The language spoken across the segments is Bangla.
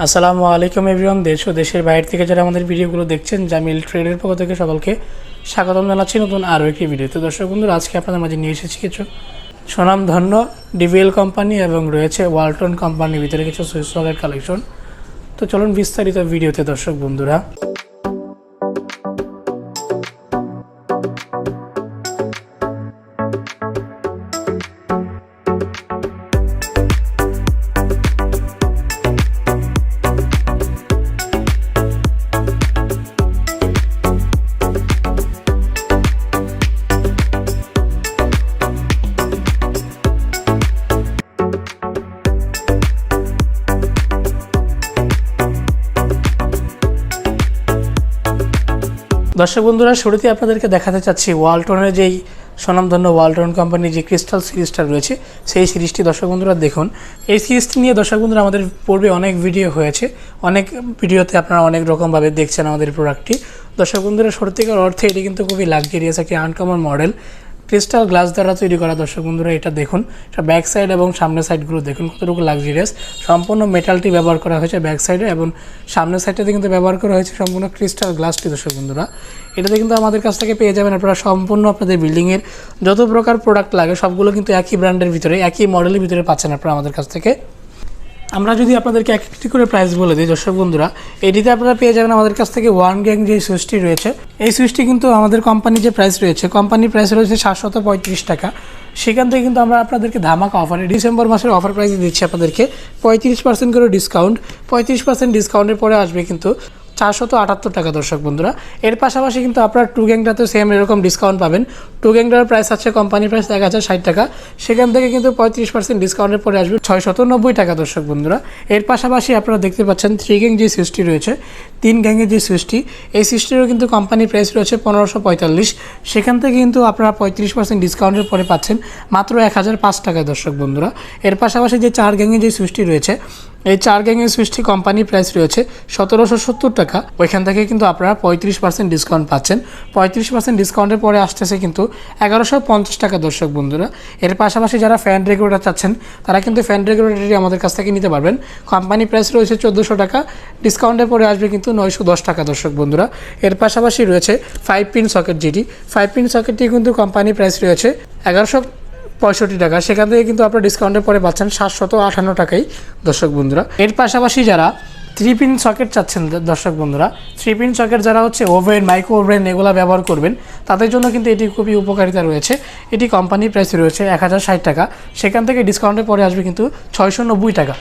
আসসালামু আলাইকুম এভরিওয়ান দেশ ও দেশের বাইরে থেকে যারা আমাদের ভিডিওগুলো দেখছেন, জামিল ট্রেডের পক্ষ থেকে সকলকে স্বাগতম জানাচ্ছি নতুন আরও একটি ভিডিওতে দর্শক বন্ধুরা, আজকে আপনাদের মাঝে নিয়ে এসেছি কিছু সুনামধন্য ডিভিএল কোম্পানি এবং রয়েছে ওয়ালটন কোম্পানির ভিতরে কিছু সুইচ সকেট কালেকশন তো চলুন বিস্তারিত ভিডিওতে দর্শক বন্ধুরা। দর্শক বন্ধুরা শুরুতে আপনাদেরকে দেখাতে চাচ্ছি ওয়ালটনের যেই স্বনামধন্য ওয়ালটন কোম্পানি যে ক্রিস্টাল সিরিজটা রয়েছে, সেই সিরিজটি। দর্শক বন্ধুরা, দেখুন, এই সিরিজটি নিয়ে দর্শক বন্ধুরা, আমাদের পূর্বে অনেক ভিডিও হয়েছে, অনেক ভিডিওতে আপনারা অনেক রকমভাবে দেখছেন আমাদের প্রোডাক্টটি। দর্শক বন্ধুরা, সত্যিকার অর্থে এটি কিন্তু খুবই লাক্সারিয়াস একটি আনকমন মডেল ক্রিস্টাল গ্লাস দ্বারা তৈরি করা দর্শক বন্ধুরা, এটা দেখুন। এটা ব্যাক সাইড এবং সামনের সাইডগুলো দেখুন, কতটুকু লাক্সারিয়াস সম্পূর্ণ মেটালটি ব্যবহার করা হয়েছে ব্যাক সাইডে এবং সামনের সাইডটাতে কিন্তু ব্যবহার করা হয়েছে সম্পূর্ণ ক্রিস্টাল গ্লাসটি দর্শক বন্ধুরা। এটাতে কিন্তু আমাদের কাছ থেকে পেয়ে যাবেন আপনারা সম্পূর্ণ আপনাদের বিল্ডিংয়ের যত প্রকার প্রোডাক্ট লাগে, সবগুলো কিন্তু একই ব্র্যান্ডের ভিতরে, একই মডেলের ভিতরে পাচ্ছেন আপনারা আমাদের কাছ থেকে। আমরা যদি আপনাদেরকে এক একটি করে প্রাইস বলে দিই, দর্শক বন্ধুরা, এটিতে আপনারা পেয়ে যাবেন আমাদের কাছ থেকে ওয়ান গ্যাং যে সুইচটি রয়েছে, এই সুইচটি কিন্তু আমাদের কোম্পানি যে প্রাইস রয়েছে কোম্পানির প্রাইস রয়েছে সাতশত পঁয়ত্রিশ টাকা। সেখান থেকে কিন্তু আমরা আপনাদেরকে ধামাকা অফারে ডিসেম্বর মাসের অফার প্রাইস দিচ্ছি আপনাদেরকে, পঁয়ত্রিশ পার্সেন্ট করে ডিসকাউন্ট পঁয়ত্রিশ পার্সেন্ট ডিসকাউন্টের পরে আসবে কিন্তু চারশত আটাত্তর টাকা, দর্শক বন্ধুরা। এর পাশাপাশি কিন্তু আপনার টু গ্যাংটাতে সেম এরকম ডিসকাউন্ট পাবেন। টু গ্যাংটার প্রাইস আছে কোম্পানির প্রাইস এক হাজার ষাট টাকা। সেখান থেকে কিন্তু পঁয়ত্রিশ পার্সেন্ট ডিসকাউন্টের পরে আসবে ছয়শত নব্বই টাকা, দর্শক বন্ধুরা। এর পাশাপাশি আপনারা দেখতে পাচ্ছেন থ্রি গ্যাং যে সুইচটি রয়েছে, তিন গ্যাংয়ের যে সুইচটি এই সুইচটিরও কিন্তু কোম্পানির প্রাইস রয়েছে পনেরোশো পঁয়তাল্লিশ। সেখান থেকে কিন্তু আপনারা পঁয়ত্রিশ পার্সেন্ট ডিসকাউন্টের পরে পাচ্ছেন মাত্র এক হাজার পাঁচ টাকায়, দর্শক বন্ধুরা। এর পাশাপাশি যে চার গ্যাংয়ের যে সুইচটি রয়েছে এই চার গ্যাংয়ের সুইচটি কোম্পানি প্রাইস রয়েছে সতেরোশো সত্তর টাকা। ওইখান থেকে কিন্তু আপনারা পঁয়ত্রিশ পার্সেন্ট ডিসকাউন্ট পাচ্ছেন। পঁয়ত্রিশ পার্সেন্ট ডিসকাউন্টের পরে আসতেছে কিন্তু এগারোশো পঞ্চাশ টাকা, দর্শক বন্ধুরা। এর পাশাপাশি যারা ফ্যান রেগুলেটার চাচ্ছেন, তারা কিন্তু ফ্যান রেগুলেটারটি আমাদের কাছ থেকে নিতে পারবেন। কোম্পানি প্রাইস রয়েছে চোদ্দোশো টাকা ডিসকাউন্টের পরে আসবে কিন্তু নয়শো দশ টাকা, দর্শক বন্ধুরা। এর পাশাপাশি রয়েছে ফাইভ পিন সকেট যেটি ফাইভ পিন সকেটটি কিন্তু কোম্পানি প্রাইস রয়েছে এগারোশো পঁয়ষট্টি টাকা। সেখান থেকে কিন্তু আপনার ডিসকাউন্টের পরে পাচ্ছেন সাতশত আঠান্ন টাকাই, দর্শক বন্ধুরা। এর পাশাপাশি যারা থ্রি পিন সকেট চাচ্ছেন দর্শক বন্ধুরা থ্রি পিন সকেট যারা হচ্ছে ওভেন মাইক্রো ওভেন এগুলো ব্যবহার করবেন, তাদের জন্য কিন্তু এটি খুবই উপকারিতা রয়েছে। এটি কোম্পানির প্রাইস রয়েছে এক হাজার ষাট টাকা। সেখান থেকে ডিসকাউন্টের পরে আসবে কিন্তু ছয়শো নব্বই টাকা।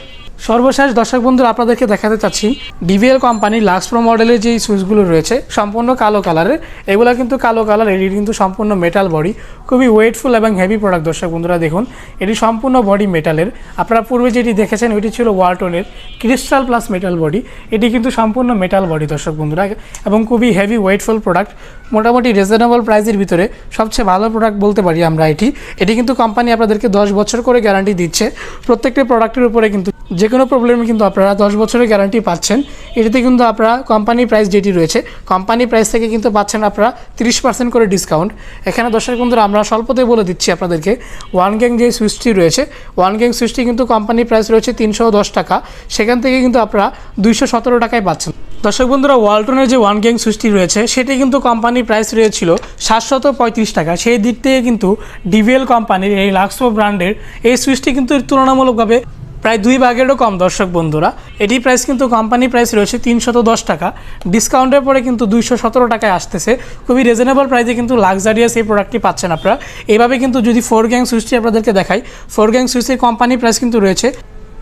সর্বশেষ দর্শক বন্ধুরা, আপনাদেরকে দেখাতে চাচ্ছি ডিভিএল কোম্পানির লাক্স প্রো মডেলের যেই সুইচগুলো রয়েছে, সম্পূর্ণ কালো কালারের এগুলো কিন্তু কালো কালার এটি কিন্তু সম্পূর্ণ মেটাল বডি খুবই ওয়েটফুল এবং হেভি প্রোডাক্ট দর্শক বন্ধুরা দেখুন, এটি সম্পূর্ণ বডি মেটালের আপনারা পূর্বে যেটি দেখেছেন, ওইটি ছিল ওয়ালটনের ক্রিস্টাল প্লাস মেটাল বডি এটি কিন্তু সম্পূর্ণ মেটাল বডি দর্শক বন্ধুরা, এবং খুবই হেভি ওয়েটফুল প্রোডাক্ট মোটামুটি রিজনেবল প্রাইসের ভিতরে। সবচেয়ে ভালো প্রোডাক্ট বলতে পারি আমরা এটি। এটি কিন্তু কোম্পানি আপনাদেরকে দশ বছর করে গ্যারান্টি দিচ্ছে। প্রত্যেকটি প্রোডাক্টের উপরে কিন্তু যে কোনো প্রবলেমে কিন্তু আপনারা দশ বছরের গ্যারান্টি পাচ্ছেন। এটিতে কিন্তু আপনারা কোম্পানি প্রাইস যেটি রয়েছে কোম্পানি প্রাইস থেকে কিন্তু পাচ্ছেন আপনারা তিরিশ পার্সেন্ট করে ডিসকাউন্ট এখানে দর্শক বন্ধুরা, আমরা স্বল্পতে বলে দিচ্ছি আপনাদেরকে ওয়ান গ্যাং যে সুইচটি রয়েছে ওয়ান গ্যাং সুইচটি কিন্তু কোম্পানি প্রাইস রয়েছে তিনশো দশ টাকা। সেখান থেকে কিন্তু আপনারা দুইশো সতেরো টাকায় পাচ্ছেন। দর্শক বন্ধুরা, ওয়ালটনের যে ওয়ান গ্যাং সুইচটি রয়েছে, সেটি কিন্তু কোম্পানির প্রাইস রয়েছিল সাতশত পঁয়ত্রিশ টাকা। সেই দিক থেকে কিন্তু ডিভিএল কোম্পানির এই লাক্সো ব্র্যান্ডের এই সুইচটি কিন্তু তুলনামূলকভাবে প্রায় দুই ভাগেরও কম, দর্শক বন্ধুরা। এটি প্রাইস কিন্তু কোম্পানি প্রাইস রয়েছে তিনশত দশ টাকা। ডিসকাউন্টের পরে কিন্তু দুইশো সতেরো টাকায় আসতেছে। খুবই রিজনেবল প্রাইসে কিন্তু লাক্সারিয়াস এই প্রোডাক্টটি পাচ্ছেন আপনারা। এইভাবে কিন্তু যদি ফোর গ্যাং সুইচটি আপনাদেরকে দেখাই ফোর গ্যাং সুইচের কোম্পানি প্রাইস কিন্তু রয়েছে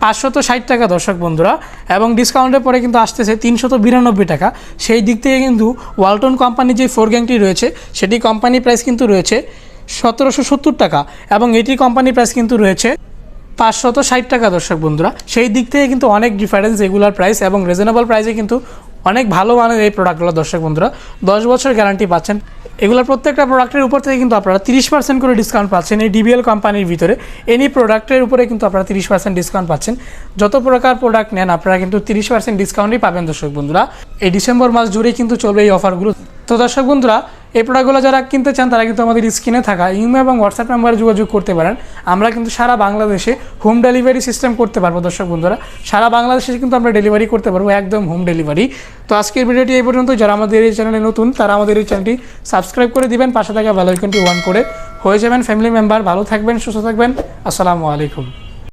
পাঁচশত ষাট টাকা, দর্শক বন্ধুরা। এবং ডিসকাউন্টের পরে কিন্তু আসতেছে তিনশত বিরানব্বই টাকা। সেই দিক থেকে কিন্তু ওয়ালটন কোম্পানির যে ফোর গ্যাংটি রয়েছে, সেটি কোম্পানি প্রাইস কিন্তু রয়েছে সতেরোশো সত্তর টাকা। এবং এটি কোম্পানি প্রাইস কিন্তু রয়েছে পাঁচশত ষাট টাকা, দর্শক বন্ধুরা। সেই দিক থেকে কিন্তু অনেক ডিফারেন্স রেগুলার প্রাইস এবং রিজনেবল প্রাইসে কিন্তু অনেক ভালো মানের এই প্রোডাক্টগুলো দর্শক বন্ধুরা। দশ বছর গ্যারান্টি পাচ্ছেন। এগুলোর প্রত্যেকটা প্রোডাক্টের উপর থেকে কিন্তু আপনারা তিরিশ পার্সেন্ট করে ডিসকাউন্ট পাচ্ছেন এই ডিবিএল কোম্পানির ভিতরে। এনি প্রোডাক্টের উপরে কিন্তু আপনারা তিরিশ পার্সেন্ট ডিসকাউন্ট পাচ্ছেন। যত প্রকার প্রোডাক্ট নেন, আপনারা কিন্তু তিরিশ পার্সেন্ট ডিসকাউন্টই পাবেন, দর্শক বন্ধুরা। এই ডিসেম্বর মাস জুড়েই কিন্তু চলবে এই অফারগুলো তো দর্শক বন্ধুরা এই প্রোডাক্টগুলো যারা কিনতে চান, তারা কিন্তু আমাদের স্ক্রিনে থাকা ইমেল এবং হোয়াটসঅ্যাপ নাম্বারে যোগাযোগ করতে পারেন। আমরা কিন্তু সারা বাংলাদেশে হোম ডেলিভারি সিস্টেম করতে পারব, দর্শক বন্ধুরা। সারা বাংলাদেশে কিন্তু আমরা ডেলিভারি করতে পারব, একদম হোম ডেলিভারি তো আজকের ভিডিওটি এই পর্যন্ত যারা আমাদের এই চ্যানেলে নতুন, তারা আমাদের এই চ্যানেলটি সাবস্ক্রাইব করে দিবেন, পাশে থাকা বেল আইকনটি ওয়ান করে। হয়ে যাবেন ফ্যামিলি মেম্বার ভালো থাকবেন, সুস্থ থাকবেন। আসসালামু আলাইকুম।